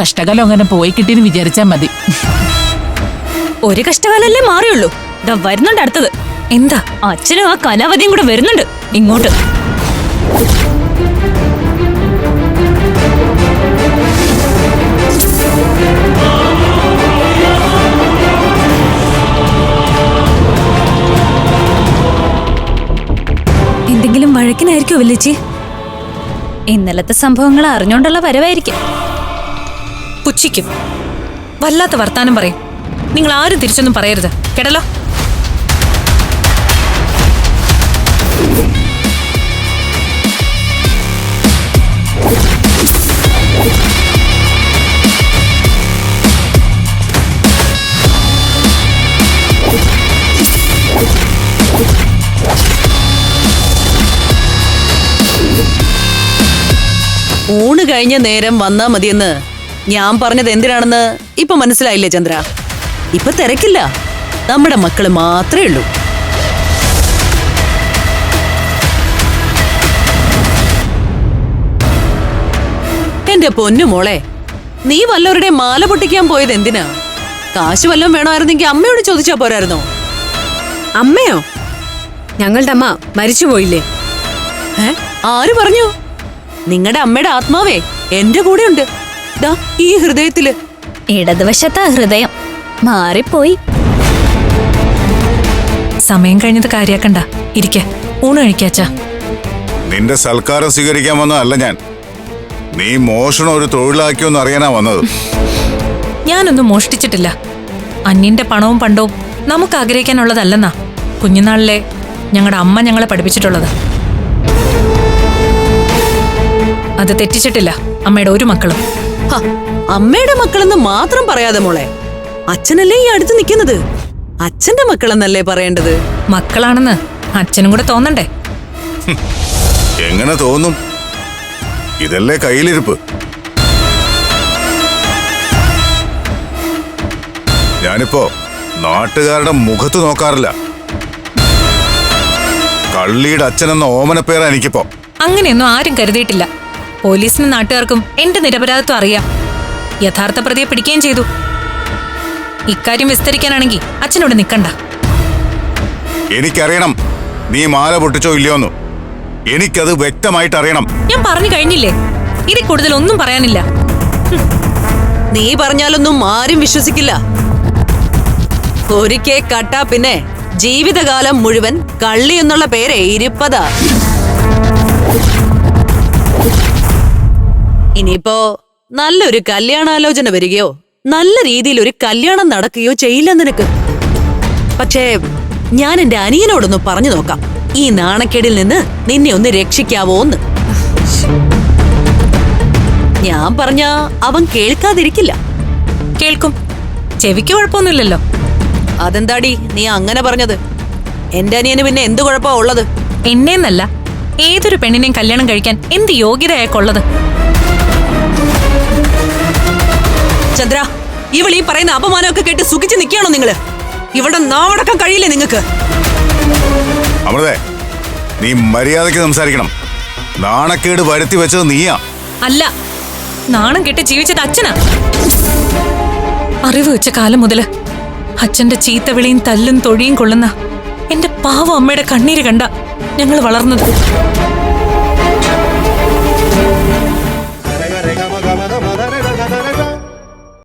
കഷ്ടകാലം അങ്ങനെ പോയി കിട്ടിയെന്ന് വിചാരിച്ചാ മതി. ഒരു കഷ്ടകാലല്ലേ മാറിയുള്ളൂ. ഇതാ വരുന്നുണ്ട് അടുത്തത്. എന്താ? അച്ഛനും ആ കലാവതിയും കൂടെ വരുന്നുണ്ട്. ഇങ്ങോട്ട്. എന്തെങ്കിലും വഴക്കിനായിരിക്കോ വല്ലേച്ചി ഇന്നലത്തെ സംഭവങ്ങൾ അറിഞ്ഞോണ്ടുള്ള വരവായിരിക്കും. പുച്ഛിക്കും വല്ലാത്ത വർത്താനം പറയും. നിങ്ങൾ ആരും തിരിച്ചൊന്നും പറയരുത്. കേട്ടല്ലോ? ഊണ് കഴിഞ്ഞ നേരം വന്നാ മതിയെന്ന്. ഞാൻ പറഞ്ഞത് എന്തിനാണെന്ന് ഇപ്പൊ മനസ്സിലായില്ലേ ചന്ദ്ര? ഇപ്പൊ തിരക്കില്ല. നമ്മുടെ മക്കൾ മാത്രമേ ഉള്ളൂ. എന്റെ പൊന്നു മോളെ നീ വല്ലവരുടെ മാല പൊട്ടിക്കാൻ പോയത് എന്തിനാ? കാശ് വല്ലതും വേണമായിരുന്നെങ്കിൽ അമ്മയോട് ചോദിച്ചാ പോരായിരുന്നോ? അമ്മയോ? ഞങ്ങളുടെ അമ്മ മരിച്ചു പോയില്ലേ? ആര് പറഞ്ഞു? നിങ്ങളുടെ അമ്മയുടെ ആത്മാവേ എന്റെ കൂടെ ഉണ്ട് ദാ ഈ ഹൃദയത്തിൽ. ഇടതുവശത്താ ഹൃദയം. മാറിപ്പോയി. സമയം കഴിഞ്ഞത് കാര്യാക്കണ്ട. ഇരിക്ക. ഊണ് കഴിക്കാച്ചാ നിന്റെ സൽക്കാരം സ്വീകരിക്കാൻ വന്നതല്ല ഞാൻ. നീ മോഷണം ഒരു തൊഴിലാക്കിയോന്ന് അറിയാനാ വന്നത്. ഞാനൊന്നും മോഷ്ടിച്ചിട്ടില്ല. അന്യന്റെ പണവും പണ്ടവും നമുക്ക് ആഗ്രഹിക്കാനുള്ളതല്ലെന്നാ. കുഞ്ഞുനാളിലെ ഞങ്ങളുടെ അമ്മ ഞങ്ങളെ പഠിപ്പിച്ചിട്ടുള്ളത്. അത് തെറ്റിച്ചിട്ടില്ല. അമ്മയുടെ ഒരു മക്കളും. അമ്മയുടെ മക്കളെന്ന് മാത്രം പറയാതെ മോളെ. അച്ഛനല്ലേ ഈ അടുത്ത് നിൽക്കുന്നത്? അച്ഛന്റെ മക്കളെന്നല്ലേ പറയേണ്ടത്? മക്കളാണെന്ന് അച്ഛനും കൂടെ തോന്നണ്ടേ? എങ്ങനെ തോന്നും? ഇതല്ലേ കയ്യിലിരിപ്പ്. ഞാനിപ്പോ നാട്ടുകാരുടെ മുഖത്ത് നോക്കാറില്ല. കള്ളിയുടെ അച്ഛനെന്ന ഓമനപ്പേരാ എനിക്കിപ്പോ. അങ്ങനെയൊന്നും ആരും കരുതിയിട്ടില്ല. പോലീസിനും നാട്ടുകാർക്കും എന്റെ നിരപരാധിത്വം അറിയാം. യഥാർത്ഥ പ്രതിയെ പിടിക്കുകയും ചെയ്തു. ഇക്കാര്യം വിസ്തരിക്കാനാണെങ്കിൽ അച്ഛനോട് നിൽക്കണ്ട എനിക്കറിയണം. നീ മാല പൊട്ടിച്ചോ ഇല്ലയോന്ന്. എനിക്കത് വ്യക്തമായിട്ട് അറിയണം ഞാൻ പറഞ്ഞു കഴിഞ്ഞില്ലേ? ഇതിൽ കൂടുതൽ ഒന്നും പറയാനില്ല. നീ പറഞ്ഞാലൊന്നും ആരും വിശ്വസിക്കില്ല. ഒരിക്കേ കട്ടാ പിന്നെ ജീവിതകാലം മുഴുവൻ കള്ളി എന്നുള്ള പേരെ ഇരിപ്പതാ. ഇനിയിപ്പോ നല്ലൊരു കല്യാണാലോചന വരികയോ നല്ല രീതിയിൽ ഒരു കല്യാണം നടക്കുകയോ ചെയ്യില്ല നിനക്ക്. പക്ഷേ ഞാൻ എന്റെ അനിയനോടൊന്ന് പറഞ്ഞു നോക്കാം. ഈ നാണക്കേടിൽ നിന്ന് നിന്നെ ഒന്ന് രക്ഷിക്കാവോന്ന്. ഞാൻ പറഞ്ഞ അവൻ കേൾക്കാതിരിക്കില്ല. കേൾക്കും. ചെവിക്ക് കുഴപ്പമൊന്നുമില്ലല്ലോ. അതെന്താടി നീ അങ്ങനെ പറഞ്ഞത്? എന്റെ അനിയന് പിന്നെ എന്ത് കുഴപ്പമാ ഉള്ളത്? എന്നെന്നല്ല ഏതൊരു പെണ്ണിനെയും കല്യാണം കഴിക്കാൻ എന്ത് യോഗ്യത അയാൾക്കുള്ളത്? ചന്ദ്ര ഇവൾ ഈ പറയുന്ന അപമാനമൊക്കെ കേട്ട് സുഖിച്ച് നിൽക്കുകയാണോ നിങ്ങൾ? ഇവിടെ നാവടക്കം കഴിയില്ലേ നിങ്ങക്ക് അമൃതേ നീ മര്യാദയ്ക്ക് സംസാരിക്കണം. നാണക്കേട് വരുത്തി വെച്ചത് നീയാ. അല്ല നാണം കെട്ട് ജീവിച്ചത് അച്ഛനാ. അറിവ് വെച്ച കാലം മുതൽ അച്ഛന്റെ ചീത്തവിളിയും തല്ലും തൊഴിയും കൊള്ളുന്ന എന്റെ പാവ അമ്മയുടെ കണ്ണീര് കണ്ട ഞങ്ങൾ വളർന്നത്.